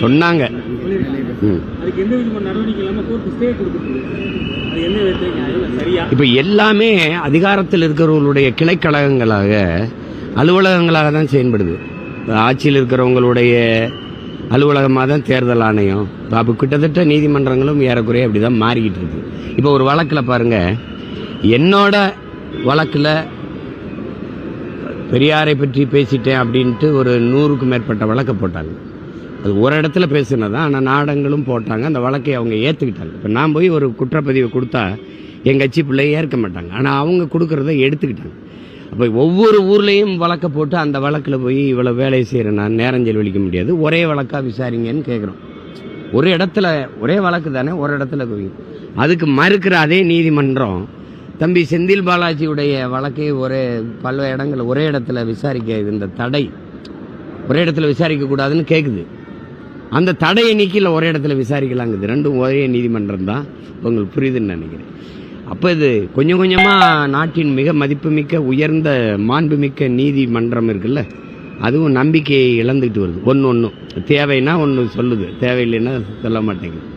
சொன்னாங்க. இப்போ எல்லாமே அதிகாரத்தில் இருக்கிறவங்களுடைய கிளைக்கழகங்களாக அலுவலகங்களாக தான் செயல்படுது. ஆட்சியில் இருக்கிறவங்களுடைய அலுவலகமாக தான் தேர்தல் ஆணையம். இப்போ அப்போ கிட்டத்தட்ட நீதிமன்றங்களும் ஏறக்குறைய அப்படி தான் மாறிக்கிட்டு இருக்கு. இப்போ ஒரு வழக்கில் பாருங்க என்னோட வழக்கில் பெரியாரை பற்றி பேசிட்டேன் அப்படின்ட்டு ஒரு நூறுக்கும் மேற்பட்ட வழக்கை போட்டாங்க. அது ஒரு இடத்துல பேசினதான் ஆனால் நாடங்களும் போட்டாங்க அந்த வழக்கை அவங்க ஏற்றுக்கிட்டாங்க இப்போ நான் போய் ஒரு குற்றப்பதிவை கொடுத்தா எங்கள் கட்சி பிள்ளைய ஏற்க மாட்டாங்க. ஆனால் அவங்க கொடுக்குறத எடுத்துக்கிட்டாங்க. அப்போ ஒவ்வொரு ஊர்லேயும் வழக்கை போட்டு அந்த வழக்கில் போய் இவ்வளோ வேலையை செய்கிறேன் நான் நேரம் செலவழிக்க முடியாது. ஒரே வழக்காக விசாரிங்கன்னு கேட்குறோம் ஒரு இடத்துல ஒரே வழக்கு தானே ஒரு இடத்துல போய். அதுக்கு மறுக்கிற அதே நீதிமன்றம் தம்பி செந்தில் பாலாஜியுடைய வழக்கை ஒரே பல இடங்கள் ஒரே இடத்துல விசாரிக்க இந்த தடை. ஒரே இடத்துல விசாரிக்க கூடாதுன்னு கேட்குது அந்த தடையை நீக்கில ஒரே இடத்துல விசாரிக்கலாங்குது. ரெண்டும் ஒரே நீதிமன்றம் தான். உங்களுக்கு புரியுதுன்னு நினைக்கிறேன். அப்போ இது கொஞ்சம் கொஞ்சமாக நாட்டின் மிக மதிப்புமிக்க உயர்ந்த மாண்புமிக்க நீதிமன்றம் இருக்குல்ல? அதுவும் நம்பிக்கையை இழந்துக்கிட்டு வருது. ஒன்று ஒன்றும் தேவைன்னா ஒன்று சொல்லுது. தேவையில்லைன்னா சொல்ல மாட்டேங்குது.